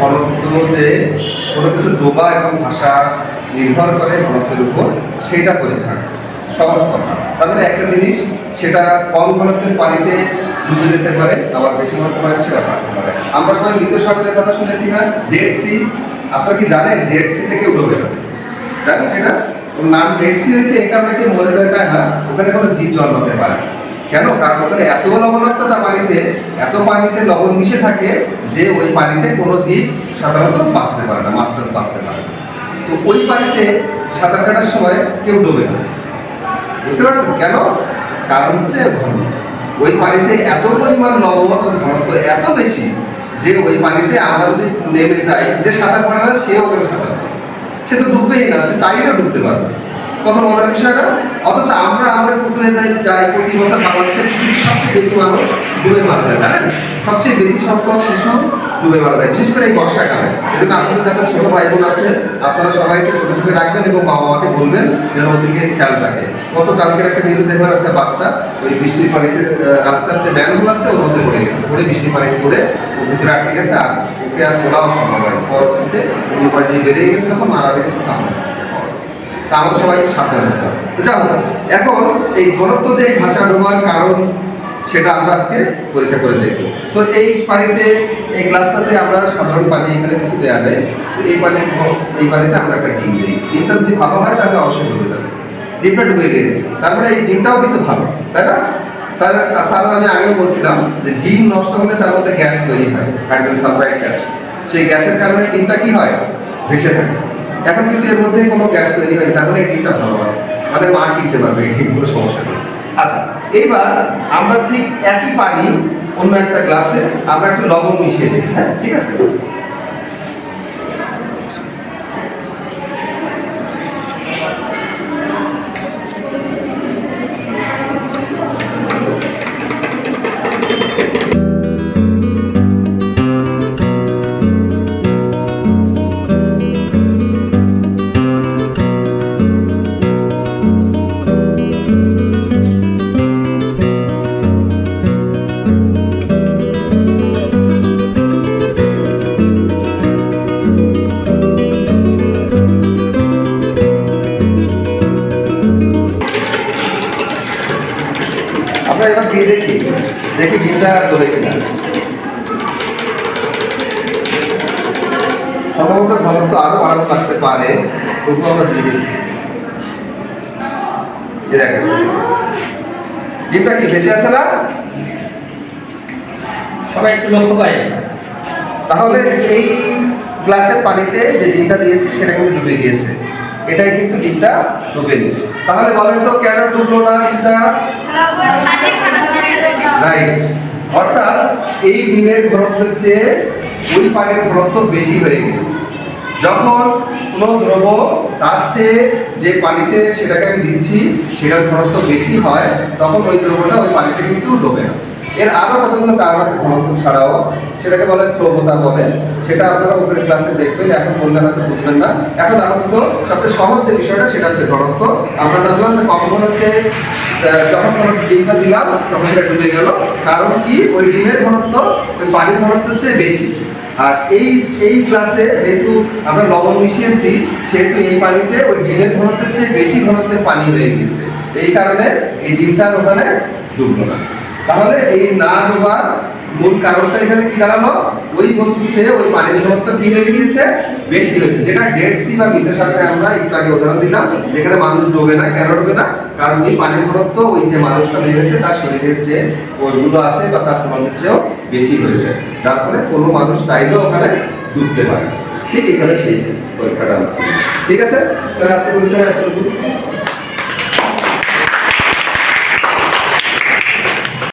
ঘনত্ব যে কোনো কিছু ডোবা এবং ভাষা নির্ভর করে ঘনত্বের উপর, সেটা পরীক্ষা সহজ কথা। তার মানে একটা জিনিস, সেটা কম ঘনত্বের পানিতে ডুবে যেতে পারে, আবার বেশি ঘনত্বের পানিতে সেটা ভাসতে পারে। আমরা সবাই মৃত সাগরের কথা শুনেছি না? ডেড সি আপনারা কি জানেন? ডেড সি থেকে ডুবে জানেন সেটা? ওর নাম ডেড সি হয়েছে, এই কারণে কেউ মরে যায়, তাই না? ওখানে কোনো জীব জন্মাতে পারে। কেন? কারণ ওখানে এত লবণাক্ততা পানিতে, এত পানিতে লবণ মিশে থাকে যে ওই পানিতে কোনো জীব সাধারণত বাঁচতে পারে না, মাছ টাছ বাঁচতে পারে তো ওই পানিতে সাঁতার কাটার সময় কেউ ডোবে না। বুঝতে পারছেন? কেন? কারণ হচ্ছে ঘন ওই পানিতে এত পরিমাণ লবণ ঘনত্ব এত বেশি যে ওই পানিতে আমরা যদি নেমে যাই, যে সাঁতার পারে না, সেও ওখানে সাঁতার পারে সে তো ডুববেই না, সে চাইলেও ডুবতে পারবে কত মজার বিষয় না অথচ আমরা আমাদের পুকুরে যাই যাই প্রতি বছর বাংলাদেশের পৃথিবীর সবচেয়ে বেশি মানুষ ডুবে মারা যায়, জানেন? সবচেয়ে বেশি সংখ্যক শিশু ডুবে মারা যায়, বিশেষ করে এই বর্ষাকালে। এই জন্য আপনাদের যাদের ছোট ভাই বোন আছে, আপনারা সবাই একটু ছোটো ছোটো রাখবেন এবং বাবা মাকে বলবেন যেন ওদিকে খেয়াল রাখে। গত কালকের একটা নিউজ দেখলাম একটা বাচ্চা, ওই বৃষ্টির পানিতে রাস্তার যে ব্যানগুলো আছে, ওর মধ্যে পড়ে গেছে। পড়ে বৃষ্টির পানি পড়ে ওর ভিতরে আটকে গেছে, আর ওকে আর তোলাও সম্ভব হয় পরবর্তীতে অন্য পানি দিয়ে বেরিয়ে গেছে, তখন মারা গেছে তেমন তা আমাদের সবাইকে সাবধান হতে হবে। যাও এখন এই ঘনত্ব যে ভাষা ডোবার কারণ, সেটা আমরা আজকে পরীক্ষা করে দেখব। তো এই পানিতে, এই গ্লাসটাতে আমরা সাধারণ পানি এখানে কিছু দেওয়া নেই। তো এই পানি এই পানিতে আমরা একটা ডিম দিই। ডিমটা যদি ভালো হয়, তাহলে অবশ্যই ডুবে যাবে। ডিমটা ডুবে গিয়েছে তারপরে এই ডিমটাও কিন্তু ভালো, তাই না? স্যার স্যার, আমি আগেও বলছিলাম যে ডিম নষ্ট হলে তার মধ্যে গ্যাস তৈরি হয়, হাইড্রোজেন সালফাইড গ্যাস। সেই গ্যাসের কারণে ডিমটা কি হয়? ভেসে থাকে। এখন কিন্তু এর মধ্যে কোনো গ্যাস তৈরি হয়নি, তার মানে এই ডিমটা ভালো আছে। মানে মা কিনতে পারবে এই ডিম কোনো সমস্যা নেই। আচ্ছা এইবার আমরা ঠিক একই পানি অন্য একটা গ্লাসে, আমরা একটু লবণ মিশিয়ে দিই হ্যাঁ ঠিক আছে? আমরা এবার দিয়ে দেখি দেখি ডিমটা দোলে কিনা। সম্ভবত ঘনত্ব আরও বাড়ানো লাগতে পারে তবু আমরা দিয়ে দেখি। দেখেন ডিমটা কি ভেসে আছে না? সবাই একটু লক্ষ্য করেন। তাহলে এই গ্লাসের পানিতে যে ডিমটা দিয়েছি সেটা কিন্তু ডুবে গিয়েছে। এটাই কিন্তু ডিমটা গিয়েছে তাহলে বলেন তো কেন ডুবলো না রাইট অর্থাৎ এই ডিমের ঘনত্বের চেয়ে ওই পানির ঘনত্ব বেশি হয়ে গেছে যখন কোনো দ্রব তার চেয়ে যে পানিতে সেটাকে আমি দিচ্ছি, সেটার ঘনত্ব বেশি হয়, তখন ওই দ্রবটা ওই পানিতে কিন্তু ডোবে না। এর আরও কতগুলো কারণ আছে ঘনত্ব ছাড়াও, সেটাকে বলে প্রবতা বলে। সেটা আপনারা উপরের ক্লাসে দেখবেন, এখন বললে হয়তো বুঝবেন না। এখন আপাতত সবচেয়ে সহজ যে বিষয়টা, সেটা হচ্ছে ঘনত্ব। আমরা জানলাম যে ঘনত্বে যখন কোনো ডিমটা দিলাম, তখন সেটা ডুবে গেল। কারণ কি? ওই ডিমের ঘনত্ব, ওই পানির ঘনত্বের চেয়ে বেশি। আর এই এই ক্লাসে যেহেতু আমরা লবণ মিশিয়েছি, সেহেতু এই পানিতে ওই ডিমের ঘনত্বের চেয়ে বেশি ঘনত্বের পানি হয়ে গিয়েছে। এই কারণে এই ডিমটার ওখানে ডুবলো না। তাহলে এই না ডোবার মূল কারণটা এখানে কি দাঁড়াল? ওই বস্তু চেয়ে ওই পানির ঘনত্ব কি হয়ে গিয়েছে? বেশি হয়েছে। যেটা ডেড সি বা মৃত সাগরে আমরা একটু আগে উদাহরণ দিলাম, যেখানে মানুষ ডোবে না, কেন ডোবে না? কারণ ওই পানির ঘনত্ব, ওই যে মানুষটা নেমেছে, তার শরীরের যে কোষগুলো আছে বা তার ঘনত্বের চেয়েও বেশি হয়েছে। যার ফলে কোনো মানুষ চাইলেও ওখানে ডুবতে পারে। ঠিক এখানে সেই পরীক্ষাটা ঠিক আছে? তাহলে আজকে পরীক্ষাটা